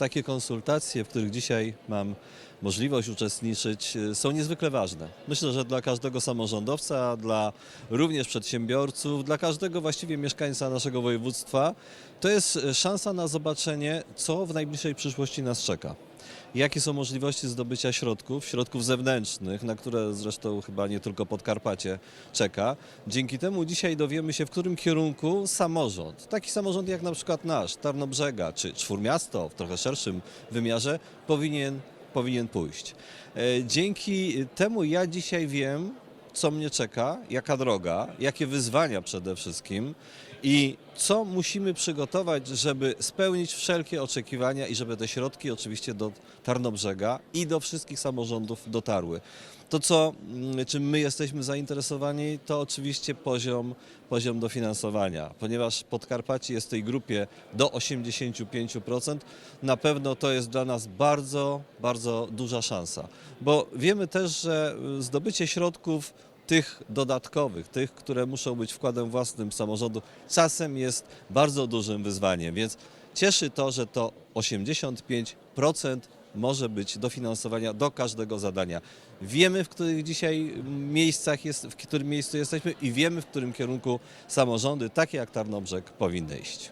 takie konsultacje, w których dzisiaj mam możliwość uczestniczyć, y, są niezwykle ważne. Myślę, że dla każdego samorządowca, dla również przedsiębiorców, dla każdego właściwie mieszkańca naszego województwa, to jest y, szansa na zobaczenie, co w najbliższej przyszłości nas czeka. Jakie są możliwości zdobycia środków, środków zewnętrznych, na które zresztą chyba nie tylko Podkarpacie czeka. Dzięki temu dzisiaj dowiemy się, w którym kierunku samorząd, taki samorząd jak na przykład nasz, Tarnobrzega czy Czwórmiasto w trochę szerszym wymiarze, powinien, powinien pójść. E, Dzięki temu ja dzisiaj wiem, co mnie czeka, jaka droga, jakie wyzwania przede wszystkim i co musimy przygotować, żeby spełnić wszelkie oczekiwania i żeby te środki oczywiście do Tarnobrzega i do wszystkich samorządów dotarły. To, co, mm, czym my jesteśmy zainteresowani, to oczywiście poziom, poziom dofinansowania, ponieważ Podkarpacie jest w tej grupie do 85%. Na pewno to jest dla nas bardzo, bardzo duża szansa, bo wiemy też, że y, zdobycie środków tych dodatkowych, tych, które muszą być wkładem własnym samorządu, czasem jest bardzo dużym wyzwaniem, więc cieszy to, że to 85% może być dofinansowania do każdego zadania. Wiemy, w których dzisiaj miejscach jest, w którym miejscu jesteśmy i wiemy, w którym kierunku samorządy, takie jak Tarnobrzeg, powinny iść.